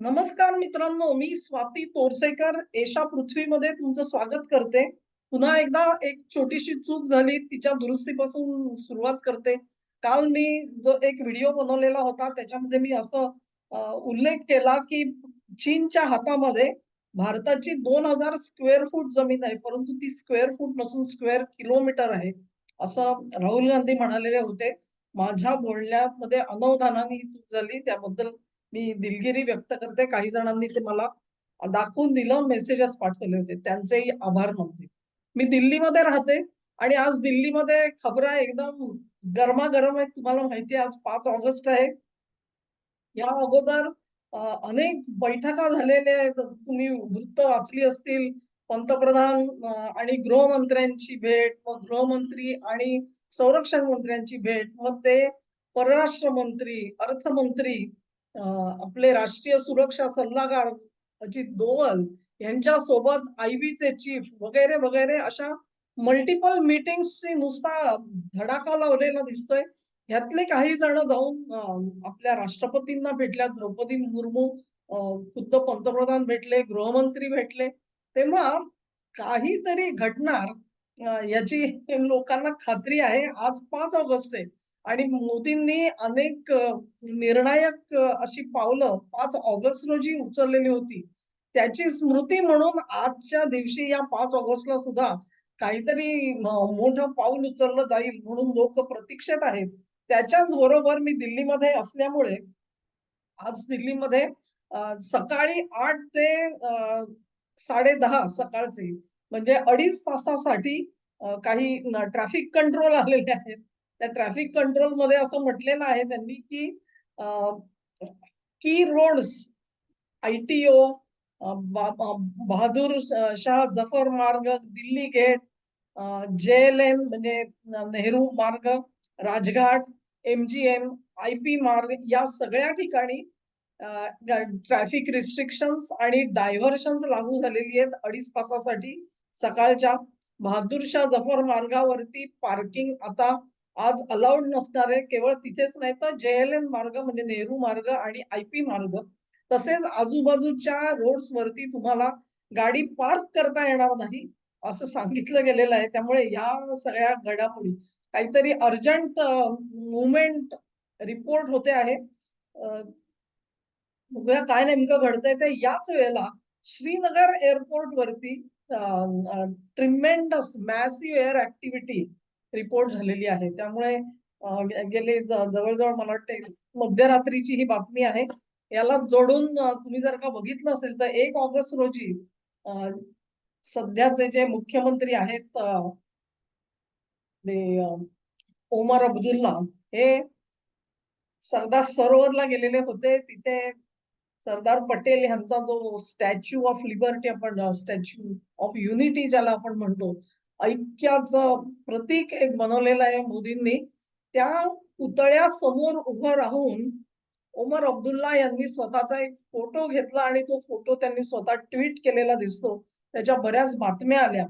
नमस्कार मित्रांनो मी स्वाती तोरसेकर. एशा पृथ्वीमध्ये तुमचं स्वागत करते. पुन्हा एकदा एक छोटीशी चूक झाली तिच्या दुरुस्तीपासून सुरुवात करते. काल मी जो एक व्हिडिओ बनवलेला होता त्याच्यामध्ये मी असं उल्लेख केला की चीनच्या हातामध्ये भारताची दोन हजार स्क्वेअर फूट जमीन आहे परंतु ती स्क्वेअर फूट नसून स्क्वेअर किलोमीटर आहे असं राहुल गांधी म्हणालेले होते. माझ्या बोलण्यामध्ये अनवधानाने ही चूक झाली त्याबद्दल मी दिलगिरी व्यक्त करते. काही जणांनी ते मला दाखवून दिलं मेसेजेस पाठवले होते. त्यांचेही आभार मानते. मी दिल्लीमध्ये राहते आणि आज दिल्लीमध्ये खबरा एकदम गरमागरम आहे तुम्हाला माहिती आहे आज पाच ऑगस्ट आहे. या अगोदर अनेक बैठका झालेल्या आहेत. तुम्ही वृत्त वाचली असतील. पंतप्रधान आणि गृहमंत्र्यांची भेट मग गृहमंत्री आणि संरक्षण मंत्र्यांची भेट मग ते परराष्ट्र मंत्री अर्थमंत्री आपले राष्ट्रीय सुरक्षा सल्लागार अजित दोवल यांच्या सोबत आयबीचे चीफ वगैरे वगैरे अशा मल्टिपल मीटिंग्सची नुसता धडाका लावलेला दिसतोय. ह्यातले काही जण जाऊन आपल्या राष्ट्रपतींना भेटल्या द्रौपदी मुर्मू खुद्द पंतप्रधान भेटले गृहमंत्री भेटले. तेव्हा काहीतरी घडणार याची लोकांना खात्री आहे. आज पाच ऑगस्ट आहे. आणि मोदींनी अनेक निर्णायक अशी पावलं पाच ऑगस्ट रोजी उचललेली होती. त्याची स्मृती म्हणून आजच्या दिवशी या पाच ऑगस्टला सुद्धा काहीतरी मोठं पाऊल उचललं जाईल म्हणून लोक प्रतीक्षेत आहेत. त्याच्याच बरोबर मी दिल्लीमध्ये असल्यामुळे आज दिल्लीमध्ये सकाळी आठ ते साडे साडेदहा सकाळचे म्हणजे अडीच तासासाठी काही ट्रॅफिक कंट्रोल आलेले आहेत. त्या ट्रॅफिक कंट्रोलमध्ये असं म्हटलेलं आहे त्यांनी की की roads ITO Bahadur Shah Zafar Marg Delhi gate JLN म्हणजे Nehru Marg Rajghat MGM I P Marg या सगळ्या ठिकाणी ट्रॅफिक रिस्ट्रिक्शन्स आणि डायव्हर्शन्स लागू झालेली आहेत अडीच तासासाठी. सकाळच्या बहादूर शाह जफर मार्गावरती पार्किंग आता आज अलाउड नसणार आहे केवळ तिथेच नाही तर जेएलएन मार्ग म्हणजे नेहरू मार्ग आणि आय पी मार्ग तसेच आजूबाजूच्या रोड्स वरती तुम्हाला गाडी पार्क करता येणार नाही असं सांगितलं गेलेलं आहे. त्यामुळे या सगळ्या घडामोडी काहीतरी अर्जंट मुवमेंट रिपोर्ट होते आहे बघूया काय नेमकं घडतंय ते. याच वेळेला श्रीनगर एअरपोर्ट वरती tremendous massive air activity report झालेली आहे. त्यामुळे गेले जवळजवळ मला वाटते मध्यरात्रीची ही बातमी आहे. याला जोडून तुम्ही जर का बघितलं असेल तर एक ऑगस्ट रोजी सध्याचे जे मुख्यमंत्री आहेत ओमर अब्दुल्ला हे सरदार सरोवरला गेलेले होते. तिथे सरदार पटेल यांचा जो स्टॅच्यू ऑफ लिबर्टी आपण स्टॅच्यू ऑफ युनिटी ज्याला आपण म्हणतो ऐक्याचं प्रतीक एक बनवलेलं आहे मोदींनी. त्या पुतळ्या समोर उभं राहून ओमर अब्दुल्ला यांनी स्वतःचा एक फोटो घेतला आणि तो फोटो त्यांनी स्वतः ट्विट केलेला दिसतो. त्याच्या बऱ्याच बातम्या आल्या.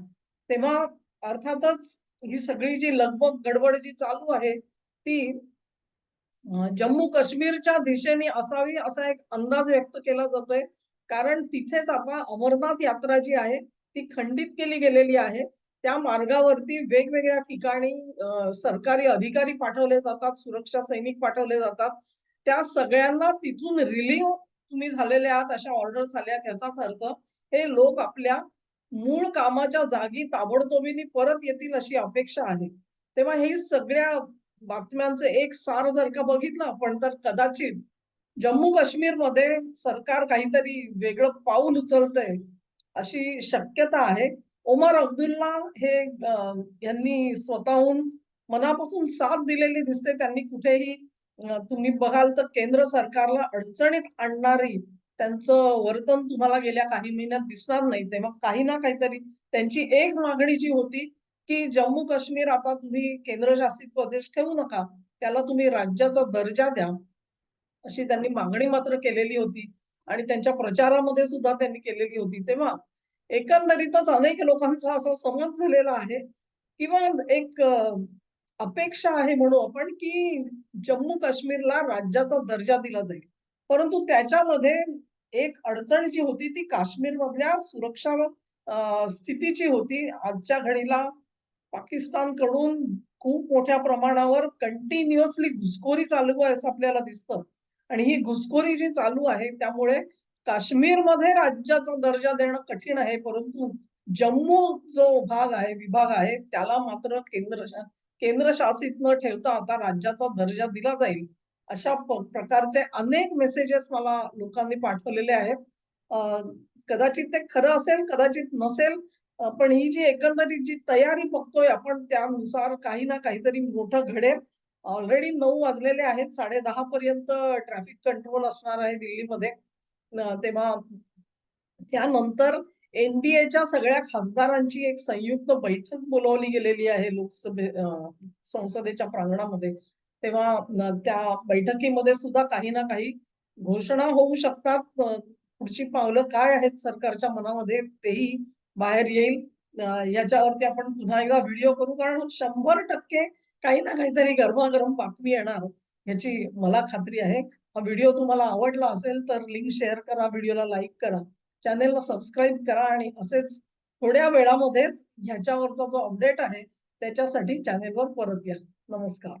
तेव्हा अर्थातच ही सगळी जी लगबग गडबड जी चालू आहे ती जम्मू काश्मीरच्या दिशेने असावी असा एक अंदाज व्यक्त केला जातोय. कारण तिथेच आता अमरनाथ यात्रा जी आहे ती खंडित केली गेलेली आहे. त्या मार्गावरती वेगवेगळ्या ठिकाणी सरकारी अधिकारी पाठवले जातात सुरक्षा सैनिक पाठवले जातात. त्या सगळ्यांना तिथून रिलीव्ह तुम्ही झालेले आहात अशा ऑर्डर्स आल्या याचाच अर्थ हे लोक आपल्या मूळ कामाच्या जागी ताबडतोबीने परत येतील अशी अपेक्षा आहे. तेव्हा हे सगळ्या बातम्यांचं एक सार जर का बघितलं आपण तर कदाचित जम्मू काश्मीरमध्ये सरकार काहीतरी वेगळं पाऊल उचलतंय अशी शक्यता आहे. ओमर अब्दुल्ला हे यांनी स्वतःहून मनापासून साथ दिलेली दिसते. त्यांनी कुठेही तुम्ही बघाल तर केंद्र सरकारला अडचणीत आणणारी त्यांचं वर्तन तुम्हाला गेल्या काही महिन्यात दिसणार नाही. तेव्हा काही ना काहीतरी त्यांची एक मागणी जी होती की जम्मू काश्मीर आता तुम्ही केंद्रशासित प्रदेश ठेवू नका. त्याला तुम्ही राज्याचा दर्जा द्या. अशी त्यांनी मागणी मात्र केलेली होती. आणि त्यांच्या प्रचारामध्ये सुद्धा त्यांनी केलेली होती. तेव्हा एकंदरीतच अनेक लोकांचा असा समज झालेला आहे किंवा एक अपेक्षा आहे म्हणू आपण की जम्मू काश्मीरला राज्याचा दर्जा दिला जाईल परंतु त्याच्यामध्ये एक अडचण जी होती ती काश्मीरमधल्या सुरक्षा स्थितीची होती. आजच्या घडीला पाकिस्तानकडून खूप मोठ्या प्रमाणावर कंटिन्युअसली घुसखोरी चालू आहे असं आपल्याला दिसतं. आणि ही घुसखोरी जी चालू आहे त्यामुळे काश्मीरमध्ये राज्याचा दर्जा देणं कठीण आहे. परंतु जम्मू जो भाग आहे, विभाग आहे त्याला मात्र केंद्र शा केंद्रशासित न ठेवता आता राज्याचा दर्जा दिला जाईल. अशा प्रकारचे अनेक मेसेजेस मला लोकांनी पाठवलेले आहेत. कदाचित ते खरं असेल, कदाचित नसेल. पण ही जी एकंदरीत जी तयारी बघतोय आपण त्यानुसार काही ना काहीतरी मोठं घडेल. ऑलरेडी नऊ वाजलेले आहेत. 10:30 पर्यंत ट्रॅफिक कंट्रोल असणार आहे दिल्लीमध्ये. तेव्हा त्यानंतर एनडीएच्या सगळ्या खासदारांची एक संयुक्त बैठक बोलावली गेलेली आहे लोकसभे संसदेच्या प्रांगणामध्ये. तेव्हा त्या बैठकीमध्ये सुद्धा काही ना काही घोषणा होऊ शकतात. पुढची पावलं काय आहेत सरकारच्या मनामध्ये तेही बाहेर येईल. याच्यावरती आपण पुन्हा एकदा व्हिडिओ करू कारण 100% काही ना काहीतरी गरमागरम बातमी येणार ह्याची मला खात्री आहे. हा व्हिडिओ तुम्हाला आवडला असेल तर लिंक शेअर करा, व्हिडिओला लाईक करा, चॅनेलला सबस्क्राईब करा आणि असेच थोड्या वेळामध्येच ह्याच्यावरचा जो अपडेट आहे त्याच्यासाठी चॅनेलवर परत या. नमस्कार.